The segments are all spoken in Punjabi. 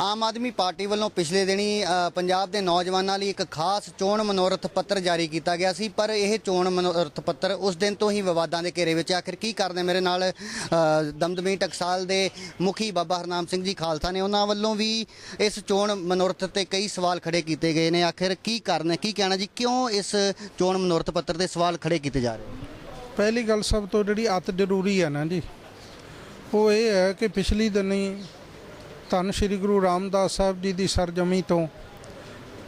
ਆਮ ਆਦਮੀ ਪਾਰਟੀ ਵੱਲੋਂ ਪਿਛਲੇ ਦਿਨੀ ਪੰਜਾਬ ਦੇ ਨੌਜਵਾਨਾਂ ਲਈ ਇੱਕ ਖਾਸ ਚੋਣ ਮਨੋਰਥ ਪੱਤਰ ਜਾਰੀ ਕੀਤਾ ਗਿਆ ਸੀ, ਪਰ ਇਹ ਚੋਣ ਮਨੋਰਥ ਪੱਤਰ ਉਸ ਦਿਨ ਤੋਂ ਹੀ ਵਿਵਾਦਾਂ ਦੇ ਘੇਰੇ ਵਿੱਚ ਆਖਿਰ ਕੀ ਕਰਦੇ ਮੇਰੇ ਨਾਲ ਦਮਦਮੀ ਟਕਸਾਲ ਦੇ ਮੁਖੀ ਬਾਬਾ ਹਰਨਾਮ ਸਿੰਘ ਜੀ ਖਾਲਸਾ ਨੇ ਉਹਨਾਂ ਵੱਲੋਂ ਵੀ ਇਸ ਚੋਣ ਮਨੋਰਥ ਤੇ ਕਈ ਸਵਾਲ ਖੜੇ ਕੀਤੇ ਗਏ ਨੇ। ਆਖਿਰ ਕੀ ਕਰਨਾ ਕੀ ਕਹਿਣਾ ਜੀ? ਕਿਉਂ ਇਸ ਚੋਣ ਮਨੋਰਥ ਪੱਤਰ ਤੇ ਸਵਾਲ ਖੜੇ ਕੀਤੇ ਜਾ ਰਹੇ ਨੇ? ਪਹਿਲੀ ਗੱਲ ਸਭ ਤੋਂ ਜਿਹੜੀ ਅਤ ਜ਼ਰੂਰੀ ਹੈ ਨਾ ਜੀ, ਉਹ ਇਹ ਹੈ ਕਿ ਪਿਛਲੀ ਦਿਨੀ ਧੰਨ ਸ਼੍ਰੀ ਗੁਰੂ ਰਾਮਦਾਸ ਸਾਹਿਬ ਜੀ ਦੀ ਸਰਜਮੀ ਤੋਂ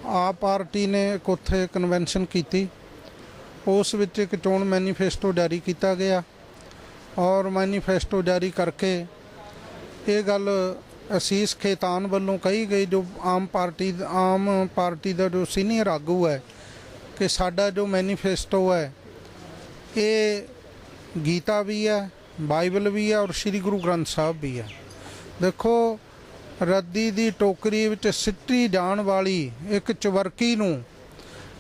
ਆਪ ਪਾਰਟੀ ਨੇ ਇੱਕ ਉੱਥੇ ਕਨਵੈਨਸ਼ਨ ਕੀਤੀ। ਉਸ ਵਿੱਚ ਇੱਕ ਚੋਣ ਮੈਨੀਫੈਸਟੋ ਜਾਰੀ ਕੀਤਾ ਗਿਆ ਔਰ ਮੈਨੀਫੈਸਟੋ ਜਾਰੀ ਕਰਕੇ ਇਹ ਗੱਲ ਅਸੀਸ ਖੇਤਾਨ ਵੱਲੋਂ ਕਹੀ ਗਈ ਜੋ ਆਮ ਪਾਰਟੀ ਆਮ ਪਾਰਟੀ ਦਾ ਜੋ ਸੀਨੀਅਰ ਆਗੂ ਹੈ ਕਿ ਸਾਡਾ ਜੋ ਮੈਨੀਫੈਸਟੋ ਹੈ, ਇਹ ਗੀਤਾ ਵੀ ਹੈ, ਬਾਈਬਲ ਵੀ ਹੈ ਔਰ ਸ੍ਰੀ ਗੁਰੂ ਗ੍ਰੰਥ ਸਾਹਿਬ ਵੀ ਹੈ। ਦੇਖੋ ਰੱਦੀ ਦੀ ਟੋਕਰੀ ਵਿੱਚ ਸਿੱਟੀ ਜਾਣ ਵਾਲੀ ਇੱਕ ਚਵਰਕੀ ਨੂੰ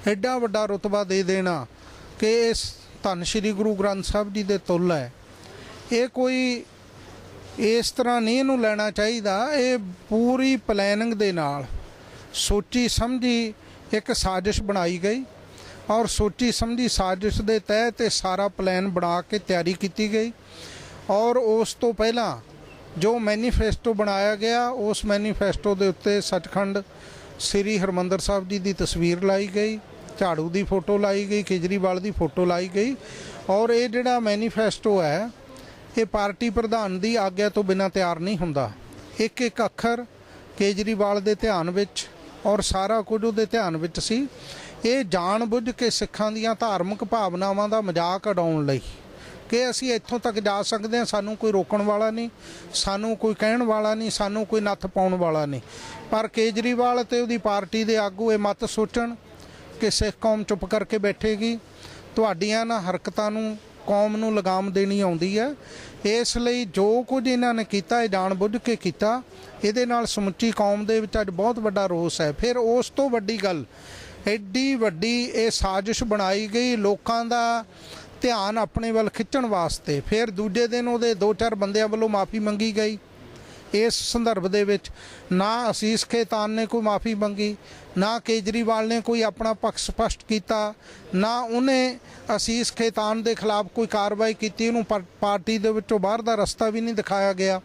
ਐਡਾ ਵੱਡਾ ਰਤਬਾ ਦੇ ਦੇਣਾ ਕਿ ਇਸ ਧੰਨ ਸ੍ਰੀ ਗੁਰੂ ਗ੍ਰੰਥ ਸਾਹਿਬ ਜੀ ਦੇ ਤੁਲ ਹੈ। ਇਹ ਕੋਈ ਇਸ ਤਰ੍ਹਾਂ ਨਹੀਂ ਇਹਨੂੰ ਲੈਣਾ ਚਾਹੀਦਾ, ਇਹ ਪੂਰੀ ਪਲੈਨਿੰਗ ਦੇ ਨਾਲ ਸੋਚੀ ਸਮਝੀ ਇੱਕ ਸਾਜ਼ਿਸ਼ ਬਣਾਈ ਗਈ ਔਰ ਸੋਚੀ ਸਮਝੀ ਸਾਜ਼ਿਸ਼ ਦੇ ਤਹਿਤ ਇਹ ਸਾਰਾ ਪਲਾਨ ਬਣਾ ਕੇ ਤਿਆਰੀ ਕੀਤੀ ਗਈ ਔਰ ਉਸ ਤੋਂ ਪਹਿਲਾਂ ਜੋ ਮੈਨੀਫੈਸਟੋ ਬਣਾਇਆ ਗਿਆ, ਉਸ ਮੈਨੀਫੈਸਟੋ ਦੇ ਉੱਤੇ ਸੱਚਖੰਡ ਸ੍ਰੀ ਹਰਮੰਦਰ ਸਾਹਿਬ ਜੀ ਦੀ ਤਸਵੀਰ ਲਾਈ ਗਈ, ਝਾੜੂ ਦੀ ਫੋਟੋ ਲਾਈ ਗਈ, ਕੇਜਰੀਵਾਲ ਦੀ ਫੋਟੋ ਲਾਈ ਗਈ ਔਰ ਇਹ ਜਿਹੜਾ ਮੈਨੀਫੈਸਟੋ ਹੈ, ਇਹ ਪਾਰਟੀ ਪ੍ਰਧਾਨ ਦੀ ਆਗਿਆ ਤੋਂ ਬਿਨਾਂ ਤਿਆਰ ਨਹੀਂ ਹੁੰਦਾ। ਇੱਕ ਇੱਕ ਅੱਖਰ ਕੇਜਰੀਵਾਲ ਦੇ ਧਿਆਨ ਵਿੱਚ ਔਰ ਸਾਰਾ ਕੁਝ ਉਹਦੇ ਧਿਆਨ ਵਿੱਚ ਸੀ। ਇਹ ਜਾਣ ਬੁੱਝ ਕੇ ਸਿੱਖਾਂ ਦੀਆਂ ਧਾਰਮਿਕ ਭਾਵਨਾਵਾਂ ਦਾ ਮਜ਼ਾਕ ਉਡਾਉਣ ਲਈ। ਕਿ ਅਸੀਂ ਇੱਥੋਂ ਤੱਕ ਜਾ ਸਕਦੇ ਹਾਂ, ਸਾਨੂੰ ਕੋਈ ਰੋਕਣ ਵਾਲਾ ਨਹੀਂ, ਸਾਨੂੰ ਕੋਈ ਕਹਿਣ ਵਾਲਾ ਨਹੀਂ, ਸਾਨੂੰ ਕੋਈ ਨੱਥ ਪਾਉਣ ਵਾਲਾ ਨਹੀਂ। ਪਰ ਕੇਜਰੀਵਾਲ ਤੇ ਉਹਦੀ ਪਾਰਟੀ ਦੇ ਆਗੂ ਇਹ ਮਤ ਸੋਚਣ ਕਿ ਸਿੱਖ ਕੌਮ ਚੁੱਪ ਕਰਕੇ ਬੈਠੇਗੀ। ਤੁਹਾਡੀਆਂ ਨਾ ਹਰਕਤਾਂ ਨੂੰ, ਕੌਮ ਨੂੰ ਲਗਾਮ ਦੇਣੀ ਆਉਂਦੀ ਹੈ। ਇਸ ਲਈ ਜੋ ਕੁਝ ਇਹਨਾਂ ਨੇ ਕੀਤਾ, ਇਹ ਜਾਣ ਬੁੱਝ ਕੇ ਕੀਤਾ। ਇਹਦੇ ਨਾਲ ਸਮੁੱਚੀ ਕੌਮ ਦੇ ਵਿੱਚ ਅੱਜ ਬਹੁਤ ਵੱਡਾ ਰੋਸ ਹੈ। ਫਿਰ ਉਸ ਤੋਂ ਵੱਡੀ ਗੱਲ, ਐਡੀ ਵੱਡੀ ਇਹ ਸਾਜ਼ਿਸ਼ ਬਣਾਈ ਗਈ। ਲੋਕਾਂ ਦਾ ਧਿਆਨ ਆਪਣੇ ਵੱਲ ਖਿੱਚਣ ਵਾਸਤੇ। ਫਿਰ ਦੂਜੇ ਦਿਨ ਉਹਦੇ ਦੋ ਚਾਰ ਬੰਦਿਆਂ ਵੱਲੋਂ ਮਾਫੀ ਮੰਗੀ ਗਈ। ਇਸ ਸੰਦਰਭ ਦੇ ਵਿੱਚ ਨਾ ਅਸੀਸ ਖੇਤਾਨ ਨੇ ਕੋਈ ਮਾਫੀ ਮੰਗੀ, ਨਾ ਕੇਜਰੀਵਾਲ ਨੇ ਕੋਈ ਆਪਣਾ ਪੱਖ ਸਪਸ਼ਟ ਕੀਤਾ, ਨਾ ਉਹਨੇ ਅਸੀਸ ਖੇਤਾਨ ਦੇ ਖਿਲਾਫ ਕੋਈ ਕਾਰਵਾਈ ਕੀਤੀ। ਉਹਨੂੰ ਪਰ- ਪਾਰਟੀ ਦੇ ਵਿੱਚੋਂ ਬਾਹਰ ਦਾ ਰਸਤਾ ਵੀ ਨਹੀਂ ਦਿਖਾਇਆ ਗਿਆ।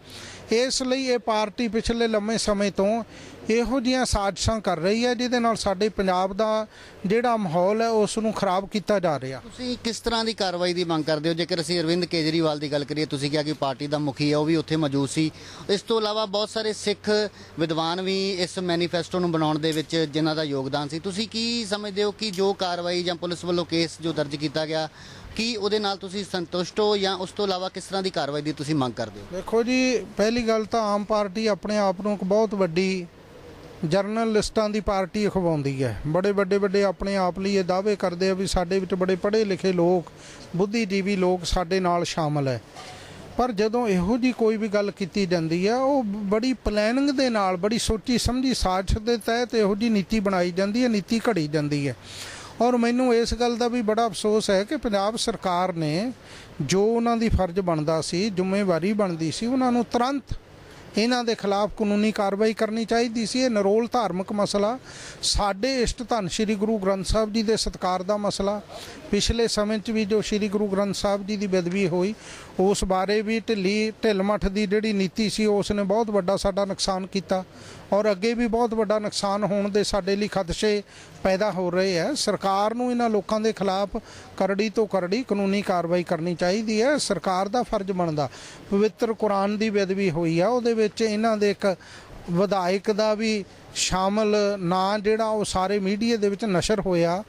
ਇਸ ਲਈ ਇਹ ਪਾਰਟੀ ਪਿਛਲੇ ਲੰਮੇ ਸਮੇਂ ਤੋਂ ਇਹੋ ਜਿਹੀਆਂ ਸਾਜ਼ਿਸ਼ਾਂ ਕਰ ਰਹੀ ਹੈ, ਜਿਹਦੇ ਨਾਲ ਸਾਡੇ ਪੰਜਾਬ ਦਾ ਜਿਹੜਾ ਮਾਹੌਲ ਹੈ, ਉਸ ਨੂੰ ਖਰਾਬ ਕੀਤਾ ਜਾ ਰਿਹਾ। ਤੁਸੀਂ ਕਿਸ ਤਰ੍ਹਾਂ ਦੀ ਕਾਰਵਾਈ ਦੀ ਮੰਗ ਕਰਦੇ ਹੋ? ਜੇਕਰ ਅਸੀਂ ਅਰਵਿੰਦ ਕੇਜਰੀਵਾਲ ਦੀ ਗੱਲ ਕਰੀਏ, ਤੁਸੀਂ ਕਿਹਾ ਕਿ ਪਾਰਟੀ ਦਾ ਮੁਖੀ ਹੈ, ਉਹ ਵੀ ਉੱਥੇ ਮੌਜੂਦ ਸੀ। ਇਸ ਤੋਂ ਇਲਾਵਾ ਬਹੁਤ ਸਾਰੇ ਸਿੱਖ ਵਿਦਵਾਨ ਵੀ ਇਸ ਮੈਨੀਫੈਸਟੋ ਨੂੰ ਬਣਾਉਣ ਦੇ ਵਿੱਚ ਜਿਨ੍ਹਾਂ ਦਾ ਯੋਗਦਾਨ ਸੀ। ਤੁਸੀਂ ਕੀ ਸਮਝਦੇ ਹੋ ਕਿ ਜੋ ਕਾਰਵਾਈ ਜਾਂ ਪੁਲਿਸ ਵੱਲੋਂ ਕੇਸ ਜੋ ਦਰਜ ਕੀਤਾ ਗਿਆ ਕੀ ਉਹਦੇ ਨਾਲ ਤੁਸੀਂ ਸੰਤੁਸ਼ਟ ਹੋ ਜਾਂ ਉਸ ਤੋਂ ਇਲਾਵਾ ਕਿਸ ਤਰ੍ਹਾਂ ਦੀ ਕਾਰਵਾਈ ਦੀ ਤੁਸੀਂ ਮੰਗ ਕਰਦੇ ਹੋ? ਦੇਖੋ ਜੀ, ਪਹਿਲੀ ਗੱਲ ਤਾਂ ਆਮ ਪਾਰਟੀ ਆਪਣੇ ਆਪ ਨੂੰ ਇੱਕ ਬਹੁਤ ਵੱਡੀ ਜਰਨਲਿਸਟਾਂ ਦੀ ਪਾਰਟੀ ਅਖਵਾਉਂਦੀ ਹੈ। ਬੜੇ ਵੱਡੇ ਵੱਡੇ ਆਪਣੇ ਆਪ ਲਈ ਇਹ ਦਾਅਵੇ ਕਰਦੇ ਆ ਵੀ ਸਾਡੇ ਵਿੱਚ ਬੜੇ ਪੜ੍ਹੇ ਲਿਖੇ ਲੋਕ, ਬੁੱਧੀਜੀਵੀ ਲੋਕ ਸਾਡੇ ਨਾਲ ਸ਼ਾਮਲ ਹੈ। ਪਰ ਜਦੋਂ ਇਹੋ ਜੀ ਕੋਈ ਵੀ ਗੱਲ ਕੀਤੀ ਜਾਂਦੀ ਹੈ, ਉਹ ਬੜੀ ਪਲੈਨਿੰਗ ਦੇ ਨਾਲ, ਬੜੀ ਸੋਚੀ ਸਮਝੀ ਸਾਜ਼ਿਸ਼ ਦੇ ਤਹਿਤ ਇਹੋ ਜੀ ਨੀਤੀ ਬਣਾਈ ਜਾਂਦੀ ਹੈ, ਨੀਤੀ ਘੜੀ ਜਾਂਦੀ ਹੈ। ਔਰ ਮੈਨੂੰ ਇਸ ਗੱਲ ਦਾ ਵੀ ਬੜਾ ਅਫਸੋਸ ਹੈ ਕਿ ਪੰਜਾਬ ਸਰਕਾਰ ਨੇ ਜੋ ਉਹਨਾਂ ਦੀ ਫਰਜ਼ ਬਣਦਾ ਸੀ, ਜ਼ਿੰਮੇਵਾਰੀ ਬਣਦੀ ਸੀ, ਉਹਨਾਂ ਨੂੰ ਤੁਰੰਤ ਇਹਨਾਂ ਦੇ ਖਿਲਾਫ ਕਾਨੂੰਨੀ ਕਾਰਵਾਈ ਕਰਨੀ ਚਾਹੀਦੀ ਸੀ। ਇਹ ਨਰੋਲ ਧਾਰਮਿਕ ਮਸਲਾ, ਸਾਡੇ ਇਸ਼ਟ ਧੰਨ ਸ੍ਰੀ ਗੁਰੂ ਗ੍ਰੰਥ ਸਾਹਿਬ ਜੀ ਦੇ ਸਤਕਾਰ ਦਾ ਮਸਲਾ, ਪਿਛਲੇ ਸਮੇਂ 'ਚ ਵੀ ਜੋ ਸ੍ਰੀ ਗੁਰੂ ਗ੍ਰੰਥ ਸਾਹਿਬ ਜੀ ਦੀ ਬੇਦਬੀ ਹੋਈ, ਉਸ ਬਾਰੇ ਵੀ ਢਿੱਲੀ ਢਿੱਲ ਮੱਠ ਦੀ ਜਿਹੜੀ ਨੀਤੀ ਸੀ, ਉਸ ਨੇ ਬਹੁਤ ਵੱਡਾ ਸਾਡਾ ਨੁਕਸਾਨ ਕੀਤਾ। ਔਰ ਅੱਗੇ ਵੀ ਬਹੁਤ ਵੱਡਾ ਨੁਕਸਾਨ ਹੋਣ ਦੇ ਸਾਡੇ ਲਈ ਖਦਸ਼ੇ ਪੈਦਾ ਹੋ ਰਹੇ ਹੈ। ਸਰਕਾਰ ਨੂੰ ਇਹਨਾਂ ਲੋਕਾਂ ਦੇ ਖਿਲਾਫ ਕਰੜੀ ਤੋਂ ਕਰੜੀ ਕਾਨੂੰਨੀ ਕਾਰਵਾਈ ਕਰਨੀ ਚਾਹੀਦੀ ਹੈ। ਸਰਕਾਰ ਦਾ ਫਰਜ਼ ਬਣਦਾ। ਪਵਿੱਤਰ ਕੁਰਾਨ ਦੀ ਬੇਦਬੀ ਹੋਈ ਆ, ਉਹਦੇ ਵਿੱਚ ਇਹਨਾਂ ਦੇ ਇੱਕ ਵਿਧਾਇਕ ਦਾ ਵੀ ਸ਼ਾਮਲ ਨਾਂ ਜਿਹੜਾ ਉਹ ਸਾਰੇ ਮੀਡੀਆ ਦੇ ਵਿੱਚ ਨਸ਼ਰ ਹੋਇਆ।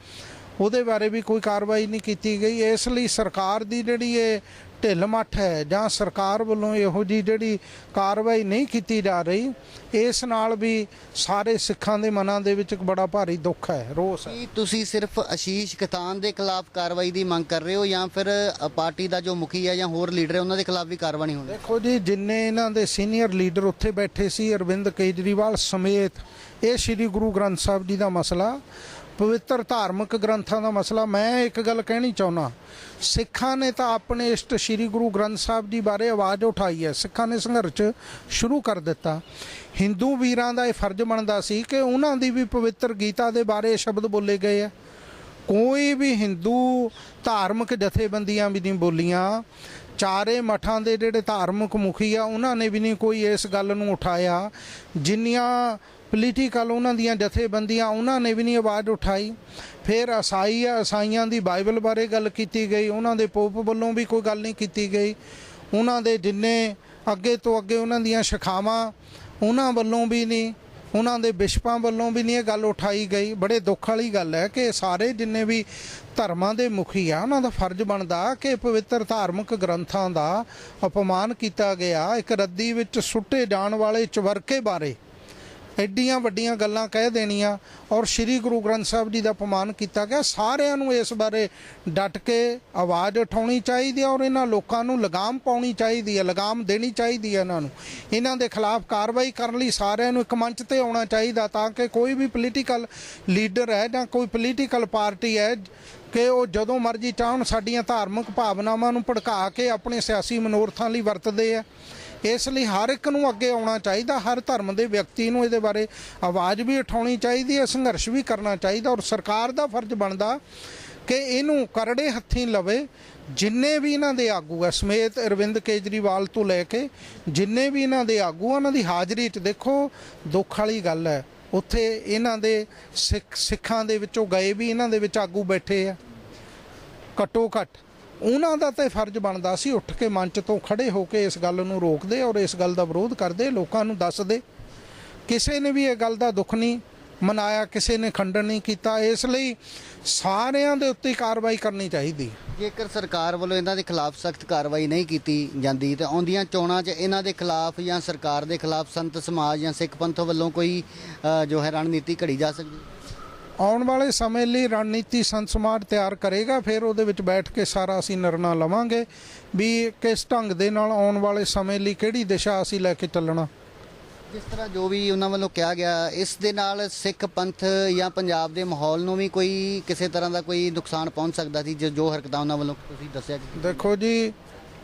ਉਹਦੇ ਬਾਰੇ ਵੀ ਕੋਈ ਕਾਰਵਾਈ ਨਹੀਂ ਕੀਤੀ ਗਈ। ਇਸ ਲਈ ਸਰਕਾਰ ਦੀ ਜਿਹੜੀ ਇਹ ਢਿੱਲ ਮੱਠ ਹੈ ਜਾਂ ਸਰਕਾਰ ਵੱਲੋਂ ਇਹੋ ਜੀ ਜਿਹੜੀ ਕਾਰਵਾਈ ਨਹੀਂ ਕੀਤੀ ਜਾ ਰਹੀ ਇਸ ਨਾਲ ਵੀ ਸਾਰੇ ਸਿੱਖਾਂ ਦੇ ਮਨਾਂ ਦੇ ਵਿੱਚ ਇੱਕ ਬੜਾ ਭਾਰੀ ਦੁੱਖ ਹੈ ਰੋਸ ਹੈ। ਕੀ ਤੁਸੀਂ ਸਿਰਫ ਆਸ਼ੀਸ਼ ਕਤਾਨ ਦੇ ਖਿਲਾਫ ਕਾਰਵਾਈ ਦੀ ਮੰਗ ਕਰ ਰਹੇ ਹੋ ਜਾਂ ਫਿਰ ਪਾਰਟੀ ਦਾ ਜੋ ਮੁਖੀ ਹੈ ਜਾਂ ਹੋਰ ਲੀਡਰ ਹੈ ਉਹਨਾਂ ਦੇ ਖਿਲਾਫ ਵੀ ਕਾਰਵਾਈ ਹੋਣੀ ਦੇਖੋ ਜੀ ਜਿੰਨੇ ਇਹਨਾਂ ਦੇ ਸੀਨੀਅਰ ਲੀਡਰ ਉੱਥੇ ਬੈਠੇ ਸੀ ਅਰਵਿੰਦ ਕੇਜਰੀਵਾਲ ਸਮੇਤ ਇਹ ਸ੍ਰੀ ਗੁਰੂ ਗ੍ਰੰਥ ਸਾਹਿਬ ਜੀ ਦਾ ਮਸਲਾ। ਪਵਿੱਤਰ ਧਾਰਮਿਕ ਗ੍ਰੰਥਾਂ ਦਾ ਮਸਲਾ ਮੈਂ ਇੱਕ ਗੱਲ ਕਹਿਣੀ ਚਾਹੁੰਦਾ। ਸਿੱਖਾਂ ਨੇ ਤਾਂ ਆਪਣੇ ਇਸ਼ਟ ਸ੍ਰੀ ਗੁਰੂ ਗ੍ਰੰਥ ਸਾਹਿਬ ਜੀ ਬਾਰੇ ਆਵਾਜ਼ ਉਠਾਈ ਹੈ। ਸਿੱਖਾਂ ਨੇ ਸੰਘਰਸ਼ ਸ਼ੁਰੂ ਕਰ ਦਿੱਤਾ। ਹਿੰਦੂ ਵੀਰਾਂ ਦਾ ਇਹ ਫਰਜ਼ ਬਣਦਾ ਸੀ ਕਿ ਉਹਨਾਂ ਦੀ ਵੀ ਪਵਿੱਤਰ ਗੀਤਾ ਦੇ ਬਾਰੇ ਸ਼ਬਦ ਬੋਲੇ ਗਏ ਆ ਕੋਈ ਵੀ ਹਿੰਦੂ ਧਾਰਮਿਕ ਜਥੇਬੰਦੀਆਂ ਵੀ ਨਹੀਂ ਬੋਲੀਆਂ। ਚਾਰੇ ਮਠਾਂ ਦੇ ਜਿਹੜੇ ਧਾਰਮਿਕ ਮੁਖੀ ਆ, ਉਹਨਾਂ ਨੇ ਵੀ ਨਹੀਂ ਕੋਈ ਇਸ ਗੱਲ ਨੂੰ ਉਠਾਇਆ। ਜਿੰਨੀਆਂ ਪੋਲੀਟੀਕਲ ਉਹਨਾਂ ਦੀਆਂ ਜਥੇਬੰਦੀਆਂ, ਉਹਨਾਂ ਨੇ ਵੀ ਨਹੀਂ ਆਵਾਜ਼ ਉਠਾਈ। ਫਿਰ ਈਸਾਈ ਆ ਦੀ ਬਾਈਬਲ ਬਾਰੇ ਗੱਲ ਕੀਤੀ ਗਈ। ਉਹਨਾਂ ਦੇ ਪੋਪ ਵੱਲੋਂ ਵੀ ਕੋਈ ਗੱਲ ਨਹੀਂ ਕੀਤੀ ਗਈ। ਉਹਨਾਂ ਦੇ ਜਿੰਨੇ ਅੱਗੇ ਤੋਂ ਅੱਗੇ ਉਹਨਾਂ ਦੀਆਂ ਸ਼ਿਖਾਵਾਂ, ਉਹਨਾਂ ਵੱਲੋਂ ਵੀ ਨਹੀਂ, ਉਹਨਾਂ ਦੇ ਬਿਸ਼ਪਾਂ ਵੱਲੋਂ ਵੀ ਨਹੀਂ ਇਹ ਗੱਲ ਉਠਾਈ ਗਈ। ਬੜੇ ਦੁੱਖ ਵਾਲੀ ਗੱਲ ਹੈ ਕਿ ਸਾਰੇ ਜਿੰਨੇ ਵੀ ਧਰਮਾਂ ਦੇ ਮੁਖੀ ਆ, ਉਹਨਾਂ ਦਾ ਫਰਜ਼ ਬਣਦਾ ਕਿ ਪਵਿੱਤਰ ਧਾਰਮਿਕ ਗ੍ਰੰਥਾਂ ਦਾ ਅਪਮਾਨ ਕੀਤਾ ਗਿਆ। ਇੱਕ ਰੱਦੀ ਵਿੱਚ ਸੁੱਟੇ ਜਾਣ ਵਾਲੇ ਚਵਰਕੇ ਬਾਰੇ ਐਡੀਆਂ ਵੱਡੀਆਂ ਗੱਲਾਂ ਕਹਿ ਦੇਣੀਆਂ ਔਰ ਸ੍ਰੀ ਗੁਰੂ ਗ੍ਰੰਥ ਸਾਹਿਬ ਜੀ ਦਾ ਅਪਮਾਨ ਕੀਤਾ ਗਿਆ। ਸਾਰਿਆਂ ਨੂੰ ਇਸ ਬਾਰੇ ਡਟ ਕੇ ਆਵਾਜ਼ ਉਠਾਉਣੀ ਚਾਹੀਦੀ ਹੈ ਔਰ ਇਹਨਾਂ ਲੋਕਾਂ ਨੂੰ ਲਗਾਮ ਪਾਉਣੀ ਚਾਹੀਦੀ ਹੈ, ਲਗਾਮ ਦੇਣੀ ਚਾਹੀਦੀ ਹੈ ਇਹਨਾਂ ਨੂੰ। ਇਹਨਾਂ ਦੇ ਖਿਲਾਫ ਕਾਰਵਾਈ ਕਰਨ ਲਈ ਸਾਰਿਆਂ ਨੂੰ ਇੱਕ ਮੰਚ ਤੇ ਆਉਣਾ ਚਾਹੀਦਾ ਤਾਂ ਕਿ ਕੋਈ ਵੀ ਪੋਲੀਟੀਕਲ ਲੀਡਰ ਹੈ ਜਾਂ ਕੋਈ ਪੋਲੀਟੀਕਲ ਪਾਰਟੀ ਹੈ ਕਿ ਉਹ ਜਦੋਂ ਮਰਜ਼ੀ ਚਾਹਣ, ਸਾਡੀਆਂ ਧਾਰਮਿਕ ਭਾਵਨਾਵਾਂ ਨੂੰ ਭੜਕਾ ਕੇ ਆਪਣੇ ਸਿਆਸੀ ਮਨੋਰਥਾਂ ਲਈ ਵਰਤਦੇ ਆ ਇਸ ਲਈ ਹਰ ਇੱਕ ਨੂੰ ਅੱਗੇ ਆਉਣਾ ਚਾਹੀਦਾ ਹਰ ਧਰਮ ਦੇ ਵਿਅਕਤੀ ਨੂੰ ਇਹਦੇ ਬਾਰੇ ਆਵਾਜ਼ ਵੀ ਉਠਾਉਣੀ ਚਾਹੀਦੀ ਹੈ ਸੰਘਰਸ਼ ਵੀ ਕਰਨਾ ਚਾਹੀਦਾ ਔਰ ਸਰਕਾਰ ਦਾ ਫਰਜ਼ ਬਣਦਾ ਕਿ ਇਹਨੂੰ ਕਰੜੇ ਹੱਥੀਂ ਲਵੇ ਜਿੰਨੇ ਵੀ ਇਹਨਾਂ ਦੇ ਆਗੂ ਐ ਸਮੇਤ ਅਰਵਿੰਦ ਕੇਜਰੀਵਾਲ ਤੋਂ ਲੈ ਕੇ ਜਿੰਨੇ ਵੀ ਇਹਨਾਂ ਦੇ ਆਗੂ ਆ, ਉਹਨਾਂ ਦੀ ਹਾਜ਼ਰੀ 'ਚ ਦੇਖੋ ਦੁੱਖ ਵਾਲੀ ਗੱਲ ਹੈ ਉੱਥੇ ਇਹਨਾਂ ਦੇ ਸਿੱਖ ਸਿੱਖਾਂ ਦੇ ਵਿੱਚੋਂ ਗਏ ਵੀ ਇਹਨਾਂ ਦੇ ਵਿੱਚ ਆਗੂ ਬੈਠੇ ਆ ਘੱਟੋ ਘੱਟ ਉਹਨਾਂ ਦਾ ਤਾਂ ਫਰਜ਼ ਬਣਦਾ ਸੀ ਉੱਠ ਕੇ ਮੰਚ ਤੋਂ ਖੜੇ ਹੋ ਕੇ ਇਸ ਗੱਲ ਨੂੰ ਰੋਕਦੇ ਔਰ ਇਸ ਗੱਲ ਦਾ ਵਿਰੋਧ ਕਰਦੇ, ਲੋਕਾਂ ਨੂੰ ਦੱਸਦੇ। ਕਿਸੇ ਨੇ ਵੀ ਇਹ ਗੱਲ ਦਾ ਦੁੱਖ ਨਹੀਂ ਮਨਾਇਆ, ਕਿਸੇ ਨੇ ਖੰਡਨ ਨਹੀਂ ਕੀਤਾ। ਇਸ ਲਈ ਸਾਰਿਆਂ ਦੇ ਉੱਤੇ ਕਾਰਵਾਈ ਕਰਨੀ ਚਾਹੀਦੀ। ਜੇਕਰ ਸਰਕਾਰ ਵੱਲੋਂ ਇਹਨਾਂ ਦੇ ਖਿਲਾਫ ਸਖਤ ਕਾਰਵਾਈ ਨਹੀਂ ਕੀਤੀ ਜਾਂਦੀ, ਤਾਂ ਆਉਂਦੀਆਂ ਚੋਣਾਂ 'ਚ ਇਹਨਾਂ ਦੇ ਖਿਲਾਫ ਜਾਂ ਸਰਕਾਰ ਦੇ ਖਿਲਾਫ ਸੰਤ ਸਮਾਜ ਜਾਂ ਸਿੱਖ ਪੰਥ ਵੱਲੋਂ ਕੋਈ ਜੋ ਹੈ ਰਣਨੀਤੀ ਘੜੀ ਜਾ ਸਕਦੀ ਆਉਣ ਵਾਲੇ ਸਮੇਂ ਲਈ ਰਣਨੀਤੀ ਸੰਤ ਸਮਾਜ ਤਿਆਰ ਕਰੇਗਾ ਫਿਰ ਉਹਦੇ ਵਿੱਚ ਬੈਠ ਕੇ ਸਾਰਾ ਅਸੀਂ ਨਿਰਣਾ ਲਵਾਂਗੇ ਵੀ ਕਿਸ ਢੰਗ ਦੇ ਨਾਲ ਆਉਣ ਵਾਲੇ ਸਮੇਂ ਲਈ ਕਿਹੜੀ ਦਿਸ਼ਾ ਅਸੀਂ ਲੈ ਕੇ ਚੱਲਣਾ। ਜਿਸ ਤਰ੍ਹਾਂ ਜੋ ਵੀ ਉਹਨਾਂ ਵੱਲੋਂ ਕਿਹਾ ਗਿਆ ਇਸ ਦੇ ਨਾਲ ਸਿੱਖ ਪੰਥ ਜਾਂ ਪੰਜਾਬ ਦੇ ਮਾਹੌਲ ਨੂੰ ਵੀ ਕੋਈ ਕਿਸੇ ਤਰ੍ਹਾਂ ਦਾ ਕੋਈ ਨੁਕਸਾਨ ਪਹੁੰਚ ਸਕਦਾ ਸੀ ਜੋ ਜੋ ਹਰਕਤਾਂ ਉਹਨਾਂ ਵੱਲੋਂ ਤੁਸੀਂ ਦੱਸਿਆ ਦੇਖੋ ਜੀ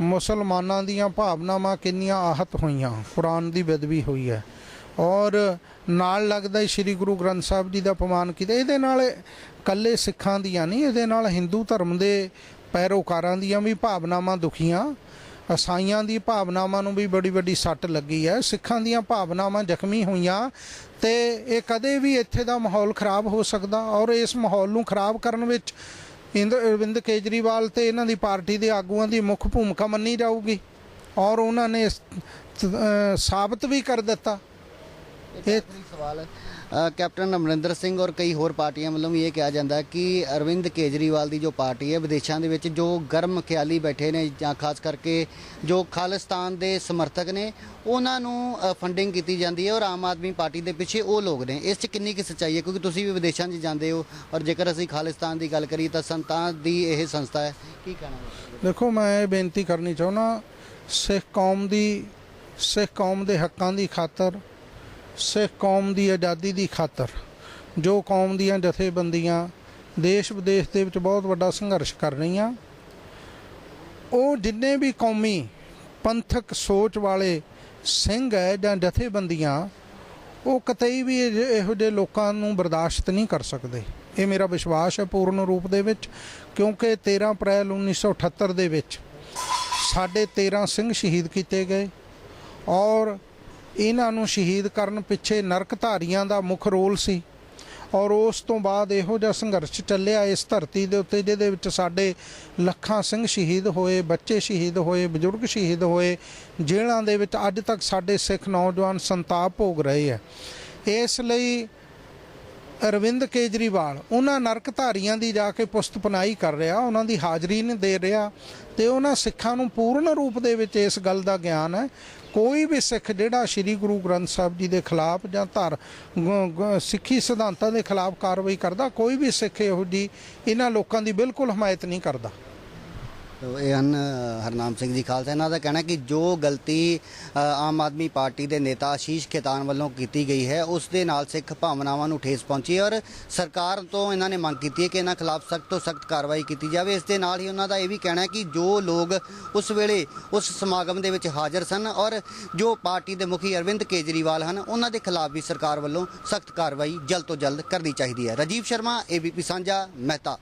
ਮੁਸਲਮਾਨਾਂ ਦੀਆਂ ਭਾਵਨਾਵਾਂ ਕਿੰਨੀਆਂ ਆਹਤ ਹੋਈਆਂ ਕੁਰਾਨ ਦੀ ਬੇਦਬੀ ਹੋਈ ਹੈ। ਔਰ ਨਾਲ ਲੱਗਦਾ ਸ੍ਰੀ ਗੁਰੂ ਗ੍ਰੰਥ ਸਾਹਿਬ ਜੀ ਦਾ ਅਪਮਾਨ ਕੀਤਾ। ਇਹਦੇ ਨਾਲ ਕੱਲੇ ਸਿੱਖਾਂ ਦੀਆਂ ਨਹੀਂ ਇਹਦੇ ਨਾਲ ਹਿੰਦੂ ਧਰਮ ਦੇ ਪੈਰੋਕਾਰਾਂ ਦੀਆਂ ਵੀ ਭਾਵਨਾਵਾਂ ਦੁਖੀਆਂ। ਈਸਾਈਆਂ ਦੀ ਭਾਵਨਾਵਾਂ ਨੂੰ ਵੀ ਬੜੀ ਵੱਡੀ ਸੱਟ ਲੱਗੀ ਹੈ ਸਿੱਖਾਂ ਦੀਆਂ ਭਾਵਨਾਵਾਂ ਜ਼ਖਮੀ ਹੋਈਆਂ ਤੇ ਇਹ ਕਦੇ ਵੀ ਇੱਥੇ ਦਾ ਮਾਹੌਲ ਖਰਾਬ ਹੋ ਸਕਦਾ ਔਰ ਇਸ ਮਾਹੌਲ ਨੂੰ ਖਰਾਬ ਕਰਨ ਵਿੱਚ ਇੰਦ, ਅਰਵਿੰਦ ਕੇਜਰੀਵਾਲ ਤੇ ਇਹਨਾਂ ਦੀ ਪਾਰਟੀ ਦੇ ਆਗੂਆਂ ਦੀ ਮੁੱਖ ਭੂਮਿਕਾ ਮੰਨੀ ਜਾਊਗੀ। ਔਰ ਉਹਨਾਂ ਨੇ ਸਾਬਤ ਵੀ ਕਰ ਦਿੱਤਾ। ਇੱਕ ਆਖਰੀ ਸਵਾਲ ਅ, ਕੈਪਟਨ ਅਮਰਿੰਦਰ ਸਿੰਘ ਔਰ ਕਈ ਹੋਰ ਪਾਰਟੀਆਂ ਵੱਲੋਂ ਵੀ ਇਹ ਕਿਹਾ ਜਾਂਦਾ ਹੈ ਕਿ ਅਰਵਿੰਦ ਕੇਜਰੀਵਾਲ ਦੀ ਜੋ ਪਾਰਟੀ ਹੈ ਵਿਦੇਸ਼ਾਂ ਦੇ ਵਿੱਚ ਜੋ ਗਰਮ ਖਿਆਲੀ ਬੈਠੇ ਨੇ ਜਾਂ ਖਾਸ ਕਰਕੇ ਜੋ ਖਾਲਿਸਤਾਨ ਦੇ ਸਮਰਥਕ ਨੇ ਉਹਨਾਂ ਨੂੰ ਫੰਡਿੰਗ ਕੀਤੀ ਜਾਂਦੀ ਹੈ ਔਰ ਆਮ ਆਦਮੀ ਪਾਰਟੀ ਦੇ ਪਿੱਛੇ ਉਹ ਲੋਕ ਨੇ। ਇਸ 'ਚ ਕਿੰਨੀ ਕੁ ਸੱਚਾਈ ਹੈ? ਕਿਉਂਕਿ ਤੁਸੀਂ ਵੀ ਵਿਦੇਸ਼ਾਂ 'ਚ ਜਾਂਦੇ ਹੋ ਔਰ ਜੇਕਰ ਅਸੀਂ ਖਾਲਿਸਤਾਨ ਦੀ ਗੱਲ ਕਰੀਏ ਤਾਂ ਸੰਤਾਂ ਦੀ ਇਹ ਸੰਸਥਾ ਹੈ। ਕੀ ਕਹਿਣਾ ਹੈ ਦੇਖੋ ਮੈਂ ਇਹ ਬੇਨਤੀ ਕਰਨੀ ਚਾਹੁੰਦਾ ਸਿੱਖ ਕੌਮ ਦੀ ਸਿੱਖ ਕੌਮ ਦੇ ਹੱਕਾਂ ਦੀ ਖਾਤਰ ਸਿੱਖ ਕੌਮ ਦੀ ਆਜ਼ਾਦੀ ਦੀ ਖਾਤਰ ਜੋ ਕੌਮ ਦੀਆਂ ਜਥੇਬੰਦੀਆਂ ਦੇਸ਼ ਵਿਦੇਸ਼ ਦੇ ਵਿੱਚ ਬਹੁਤ ਵੱਡਾ ਸੰਘਰਸ਼ ਕਰ ਰਹੀਆਂ, ਉਹ ਜਿੰਨੇ ਵੀ ਕੌਮੀ ਪੰਥਕ ਸੋਚ ਵਾਲੇ ਸਿੰਘ ਹੈ ਜਾਂ ਜਥੇਬੰਦੀਆਂ, ਉਹ ਕਤਈ ਵੀ ਇਹ- ਇਹੋ ਜਿਹੇ ਲੋਕਾਂ ਨੂੰ ਬਰਦਾਸ਼ਤ ਨਹੀਂ ਕਰ ਸਕਦੇ। ਇਹ ਮੇਰਾ ਵਿਸ਼ਵਾਸ ਹੈ ਪੂਰਨ ਰੂਪ ਦੇ ਵਿੱਚ, ਕਿਉਂਕਿ 13 ਅਪ੍ਰੈਲ 1978 ਦੇ ਵਿੱਚ ਸਾਡੇ 13 ਸਿੰਘ ਸ਼ਹੀਦ ਕੀਤੇ ਗਏ ਔਰ ਇਹਨਾਂ ਨੂੰ ਸ਼ਹੀਦ ਕਰਨ ਪਿੱਛੇ ਨਰਕਧਾਰੀਆਂ ਦਾ ਮੁੱਖ ਰੋਲ ਸੀ। ਔਰ ਉਸ ਤੋਂ ਬਾਅਦ ਇਹੋ ਜਿਹਾ ਸੰਘਰਸ਼ ਚੱਲਿਆ ਇਸ ਧਰਤੀ ਦੇ ਉੱਤੇ, ਜਿਹਦੇ ਵਿੱਚ ਸਾਡੇ ਲੱਖਾਂ ਸਿੰਘ ਸ਼ਹੀਦ ਹੋਏ, ਬੱਚੇ ਸ਼ਹੀਦ ਹੋਏ, ਬਜ਼ੁਰਗ ਸ਼ਹੀਦ ਹੋਏ, ਜੇਲ੍ਹਾਂ ਦੇ ਵਿੱਚ ਅੱਜ ਤੱਕ ਸਾਡੇ ਸਿੱਖ ਨੌਜਵਾਨ ਸੰਤਾਪ ਭੋਗ ਰਹੇ ਹੈ। ਇਸ ਲਈ ਅਰਵਿੰਦ ਕੇਜਰੀਵਾਲ ਉਹਨਾਂ ਨਰਕਧਾਰੀਆਂ ਦੀ ਜਾ ਕੇ ਪੁਸਤ ਕਰ ਰਿਹਾ, ਉਹਨਾਂ ਦੀ ਹਾਜ਼ਰੀ ਨਹੀਂ ਦੇ ਰਿਹਾ ਤੇ ਉਹਨਾਂ ਸਿੱਖਾਂ ਨੂੰ ਪੂਰਨ ਰੂਪ ਦੇ ਵਿੱਚ ਇਸ ਗੱਲ ਦਾ ਗਿਆਨ ਹੈ ਕੋਈ ਵੀ ਸਿੱਖ ਜਿਹੜਾ ਸ੍ਰੀ ਗੁਰੂ ਗ੍ਰੰਥ ਸਾਹਿਬ ਜੀ ਦੇ ਖਿਲਾਫ ਜਾਂ ਧਰ, ਗ- ਸਿੱਖੀ ਸਿਧਾਂਤਾਂ ਦੇ ਖਿਲਾਫ ਕਾਰਵਾਈ ਕਰਦਾ, ਕੋਈ ਵੀ ਸਿੱਖ ਇਹੋ ਜੀ ਇਹਨਾਂ ਲੋਕਾਂ ਦੀ ਬਿਲਕੁਲ ਹਮਾਇਤ ਨਹੀਂ ਕਰਦਾ। ਇਹ ਹਨ ਹਰਨਾਮ ਸਿੰਘ ਜੀ ਖਾਲਸਾ। ਇਹਨਾਂ ਦਾ ਕਹਿਣਾ ਕਿ ਜੋ ਗਲਤੀ ਆਮ ਆਦਮੀ ਪਾਰਟੀ ਦੇ ਨੇਤਾ ਆਸ਼ੀਸ਼ ਖੇਤਾਨ ਵੱਲੋਂ ਕੀਤੀ ਗਈ ਹੈ, ਉਸ ਦੇ ਨਾਲ ਸਿੱਖ ਭਾਵਨਾਵਾਂ ਨੂੰ ਠੇਸ ਪਹੁੰਚੀ ਹੈ ਔਰ ਸਰਕਾਰ ਤੋਂ ਇਹਨਾਂ ਨੇ ਮੰਗ ਕੀਤੀ ਹੈ ਕਿ ਇਹਨਾਂ ਖਿਲਾਫ ਸਖਤ ਤੋਂ ਸਖਤ ਕਾਰਵਾਈ ਕੀਤੀ ਜਾਵੇ। ਇਸ ਦੇ ਨਾਲ ਹੀ ਉਹਨਾਂ ਦਾ ਇਹ ਵੀ ਕਹਿਣਾ ਹੈ ਕਿ ਜੋ ਲੋਕ ਉਸ ਵੇਲੇ ਉਸ ਸਮਾਗਮ ਦੇ ਵਿੱਚ ਹਾਜ਼ਰ ਸਨ ਔਰ ਜੋ ਪਾਰਟੀ ਦੇ ਮੁਖੀ ਅਰਵਿੰਦ ਕੇਜਰੀਵਾਲ ਹਨ, ਉਹਨਾਂ ਦੇ ਖਿਲਾਫ ਵੀ ਸਰਕਾਰ ਵੱਲੋਂ ਸਖਤ ਕਾਰਵਾਈ ਜਲਦ ਤੋਂ ਜਲਦ ਕਰਨੀ ਚਾਹੀਦੀ ਹੈ। ਰਾਜੀਵ ਸ਼ਰਮਾ ਏਬੀਪੀ ਸਾਂਝਾ, ਮਹਿਤਾ।